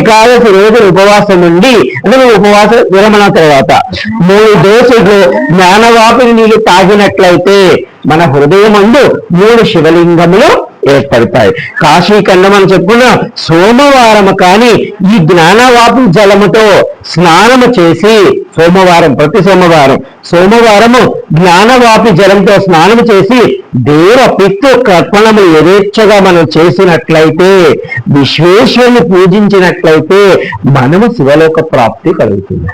ఏకాదశి రోజులు ఉపవాసం ఉండి అంటే ఉపవాస విరమణ తర్వాత మూడు దోసులు జ్ఞానవాపిని నీళ్ళు తాగినట్లయితే మన హృదయం అందు మూడు శివలింగములు ఏర్పడతాయి. కాశీ అని చెప్పుకున్న సోమవారం కానీ ఈ జ్ఞానవాపు జలముతో స్నానము చేసి సోమవారం ప్రతి సోమవారం సోమవారము జ్ఞానవాపి జలంతో స్నానం చేసి దేవ పిత్తు కర్పణము యథేచ్ఛగా మనం చేసినట్లయితే విశ్వేశ్వరుని పూజించినట్లయితే మనము శివలోక ప్రాప్తి కలుగుతుంది.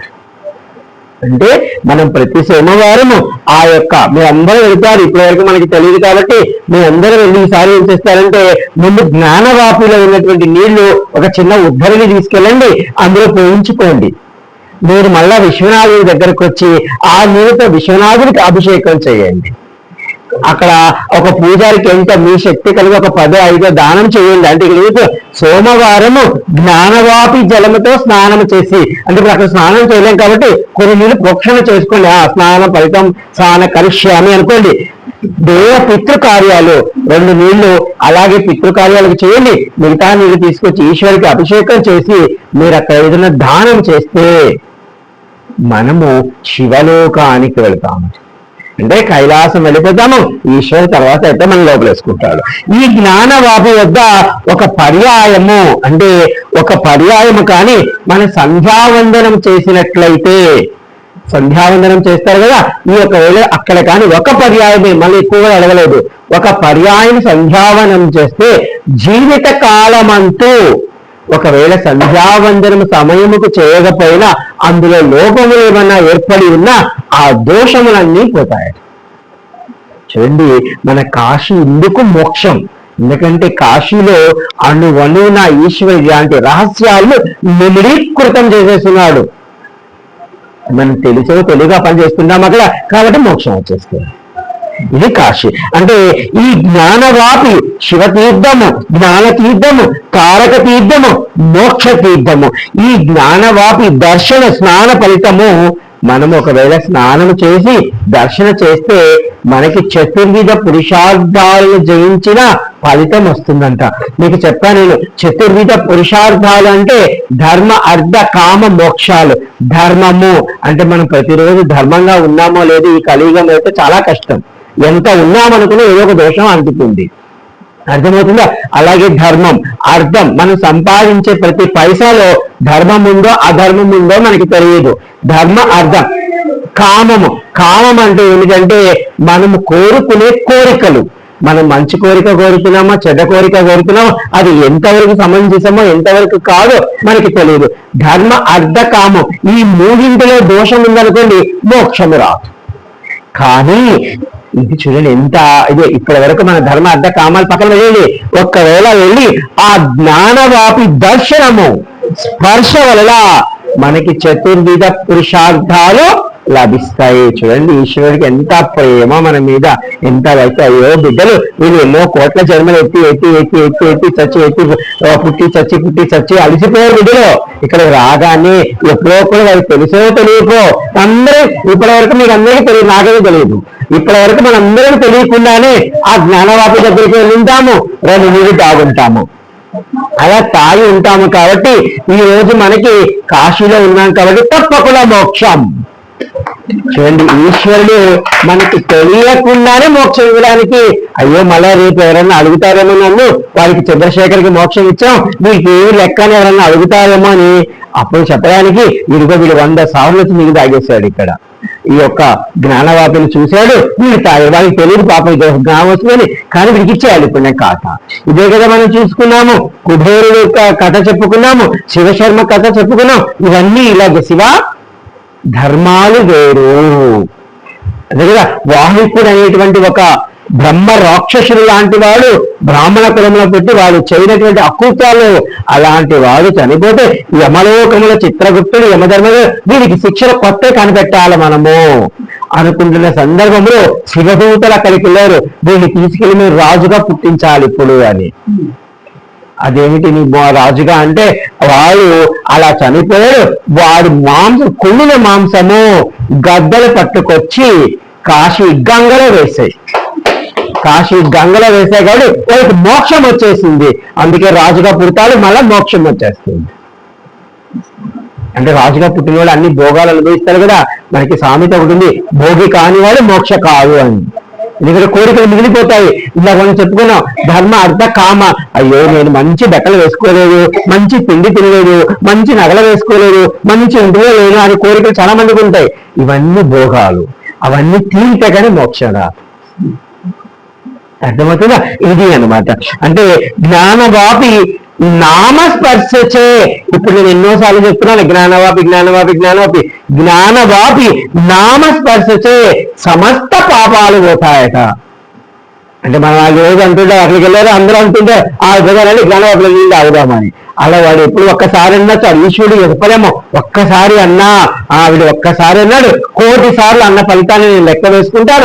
అంటే మనం ప్రతి సోమవారము ఆ యొక్క మీరందరూ వెళ్తారు. ఇప్పటివరకు మనకి తెలియదు కాబట్టి మీరందరూ వెళ్ళి ఈసారి ఏం చేస్తారంటే ముందు జ్ఞానవాపిలో ఉన్నటువంటి నీళ్ళు ఒక చిన్న ఉద్ధరిని తీసుకెళ్ళండి. అందులో పోయించుకోండి. మీరు మళ్ళా విశ్వనాథుడి దగ్గరకు వచ్చి ఆ నీళ్ళతో విశ్వనాథుడికి అభిషేకం చేయండి. అక్కడ ఒక పూజారికి ఎంత మీ శక్తి కలిగి ఒక పదో ఐదో దానం చేయండి. అంటే ఇక్కడ సోమవారము జ్ఞానవాపి జలముతో స్నానం చేసి అంటే ఇప్పుడు అక్కడ స్నానం చేయలేం కాబట్టి కొన్ని నీళ్ళు ప్రోక్షణ చేసుకోండి. ఆ స్నానం ఫలితం స్నాన కరిష్యామి అనుకోండి. దేవ పితృ కార్యాలు రెండు నీళ్ళు అలాగే పితృకార్యాలకు చేయండి. మిగతా నీళ్ళు తీసుకొచ్చి ఈశ్వరికి అభిషేకం చేసి మీరు అక్కడ ఏదైనా దానం చేస్తే మనము శివలోకానికి వెళ్తాము. అంటే కైలాసం వెళ్ళిపోతాము ఈశ్వరు తర్వాత అయితే మనం లోపలేసుకుంటాడు. ఈ జ్ఞాన వాపు వద్ద ఒక పర్యాయము అంటే ఒక పర్యాయము కానీ మన సంధ్యావందనం చేసినట్లయితే సంధ్యావందనం చేస్తారు కదా ఈ ఒకవేళ అక్కడ కానీ ఒక పర్యాయమే మళ్ళీ ఎక్కువగా అడగలేదు. ఒక పర్యాయం సంధ్యావనం చేస్తే జీవిత కాలమంతూ ఒకవేళ సంధ్యావందనం సమయముకు చేయకపోయినా అందులో లోపములు ఏమన్నా ఏర్పడి ఉన్నా ఆ దోషములన్నీ పోతాయి. చూడండి మన కాశీ ఇందుకు మోక్షం. ఎందుకంటే కాశీలో అణువణువున ఈశ్వరి లాంటి రహస్యాలు నిమిడీకృతం చేసేస్తున్నాడు. మనం తెలిసో తెలివిగా పనిచేస్తున్నాం అక్కడ కాబట్టి మోక్షం వచ్చేస్తుంది. ఇది కాశీ. అంటే ఈ జ్ఞానవాపి శివతీర్థము జ్ఞానతీర్థము కారక తీర్థము మోక్ష తీర్థము ఈ జ్ఞానవాపి దర్శన స్నాన ఫలితము మనం ఒకవేళ స్నానం చేసి దర్శన చేస్తే మనకి చతుర్విధ పురుషార్థాలను జయించిన ఫలితం వస్తుందంట. మీకు చెప్పాను నేను చతుర్విధ పురుషార్థాలు అంటే ధర్మ అర్ధ కామ మోక్షాలు. ధర్మము అంటే మనం ప్రతిరోజు ధర్మంగా ఉన్నామో లేదు ఈ కలియుగం అయితే చాలా కష్టం. ఎంత ఉన్నామనుకుని ఏదో ఒక దోషం అంటుతుంది అర్థమవుతుందా? అలాగే ధర్మం. అర్థం. మనం సంపాదించే ప్రతి పైసాలో ధర్మం ఉందో అధర్మం ఉందో మనకి తెలియదు. ధర్మ అర్థం. కామము. కామం అంటే ఏమిటంటే మనము కోరుకునే కోరికలు. మనం మంచి కోరిక కోరుతున్నామా చెడ్డ కోరిక కోరుతున్నామా అది ఎంతవరకు సమంజసమో ఎంతవరకు కాదో మనకి తెలియదు. ధర్మ అర్థ కామం. ఈ మూడింటిలో దోషం ఉందనుకోండి మోక్షము రాదు. కానీ ఇది చూడండి ఎంత ఇదే ఇప్పటి వరకు మన ధర్మ అర్థ కామాలు పక్కన వెళ్ళి ఒక్కవేళ వెళ్ళి ఆ జ్ఞానవాపి దర్శనము స్పర్శ వలన మనకి చతుర్విధ పురుషార్థాలు లభిస్తాయి. చూడండి ఈశ్వరుడికి ఎంత ప్రేమ మన మీద. ఎంత అయితే అయ్యో బిడ్డలు వీళ్ళు ఎన్నో కోట్ల జన్మలు ఎత్తి ఎత్తి ఎత్తి ఎత్తి ఎత్తి చచ్చి ఎత్తి పుట్టి చచ్చి పుట్టి చచ్చి అలిసిపోయారు బిడ్డలు. ఇక్కడ రాగానే ఎప్పుడో కూడా వాళ్ళకి తెలుసో తెలియకో. అందరూ ఇప్పటి వరకు మీకు అందరికీ తెలియదు నాకే తెలియదు. ఇప్పటి వరకు మనందరం తెలియకుండానే ఆ జ్ఞానవాపి దగ్గరికి వెళ్ళింటాము. రెండు నీళ్ళు తాగుంటాము. అలా తాగి ఉంటాము కాబట్టి ఈ రోజు మనకి కాశీలో ఉన్నాం కాబట్టి తప్పకుండా మోక్షం. చూడండి ఈశ్వరుడు మనకి తెలియకుండానే మోక్షం ఇవ్వడానికి. అయ్యో మళ్ళా రేపు ఎవరన్నా అడుగుతారేమో నన్ను? వారికి చంద్రశేఖర్కి మోక్షం ఇచ్చాం. మీకు ఏ లెక్కని ఎవరన్నా అడుగుతారేమో అని అప్పుడు చెప్పడానికి ఇదిగో వీడు వంద సార్లు వచ్చి నీకు తాగేశాడు ఇక్కడ. ఈ యొక్క జ్ఞానవాపిని చూశాడు. వీడు తాగే వాడికి తెలియదు పాపం ఇది జ్ఞానం వస్తుందని. కానీ వీడికి ఇచ్చేయాలి ఇప్పుడు నేను కాక. ఇదే కదా మనం చూసుకున్నాము. కుబేరుడు యొక్క కథ చెప్పుకున్నాము. శివశర్మ కథ చెప్పుకున్నాం. ఇవన్నీ ఇలాగే శివ ధర్మాలు వేరు. అదే కదా వాహికుడు అనేటువంటి ఒక బ్రహ్మ రాక్షసుడు లాంటి వాడు బ్రాహ్మణ కులంలో పెట్టి వాడు చేయనటువంటి అకృత్యాలు అలాంటి వాడు చనిపోతే యమలోకముల చిత్రగుప్తుడు యమధర్మడు వీడికి శిక్షణ కొత్త కనిపెట్టాలి మనము. అనుకుంటున్న సందర్భంలో శివదూతలు అక్కడికి వెళ్ళారు వీడిని తీసుకెళ్ళి మీరు రాజుగా పుట్టించాలి ఇప్పుడు అని. అదేమిటి నీ రాజుగా అంటే వాడు అలా చనిపోయాడు. వాడు మాంసం కొల్లిన మాంసము గద్దలు పట్టుకొచ్చి కాశీ గంగలో వేసాయి. కాశీ గంగలో వేసాయి కాబట్టి వాడికి మోక్షం వచ్చేసింది. అందుకే రాజుగా పుడతాడు మళ్ళా మోక్షం వచ్చేస్తుంది. అంటే రాజుగా పుట్టినవాడు అన్ని భోగాలు అనుభవిస్తారు కదా. మనకి సామెత ఒకటి ఉంది భోగి కానివాడు మోక్ష కాదు అని. ఎందుకంటే కోరికలు మిగిలిపోతాయి. ఇలా మనం చెప్పుకున్నాం ధర్మ అర్థ కామ. అయ్యో నేను మంచి బట్టలు వేసుకోలేదు మంచి పిండి తినలేదు మంచి నగలు వేసుకోలేదు మంచి ఇంటిలో లేను అనే కోరికలు చాలా మందికి ఉంటాయి. ఇవన్నీ భోగాలు. అవన్నీ తీరితే కానీ మోక్షం రాదు అర్థమవుతుందా? ఇది అన్నమాట. అంటే జ్ఞానవాపి నామస్పర్శచే. ఇప్పుడు నేను ఎన్నోసార్లు చెప్తున్నాను జ్ఞానవాపి జ్ఞానవాపి జ్ఞానవాపి. జ్ఞానవాపి నామస్పర్శచే సమస్త పాపాలు పోతాయట. అంటే మనం ఆ రోజు అంటుంటే అక్కడికి వెళ్ళారు అందరూ అంటుంటే ఆ విధంగా జ్ఞానవాపుల నీళ్ళు తాగుదామని? అలా వాడు ఎప్పుడు ఒక్కసారి అన్నా ఈశ్వరుడు చెప్పలేమో ఒక్కసారి అన్నా ఆవిడ ఒక్కసారి అన్నాడు కోటి సార్లు అన్న ఫలితాన్ని నేను లెక్క వేసుకుంటాను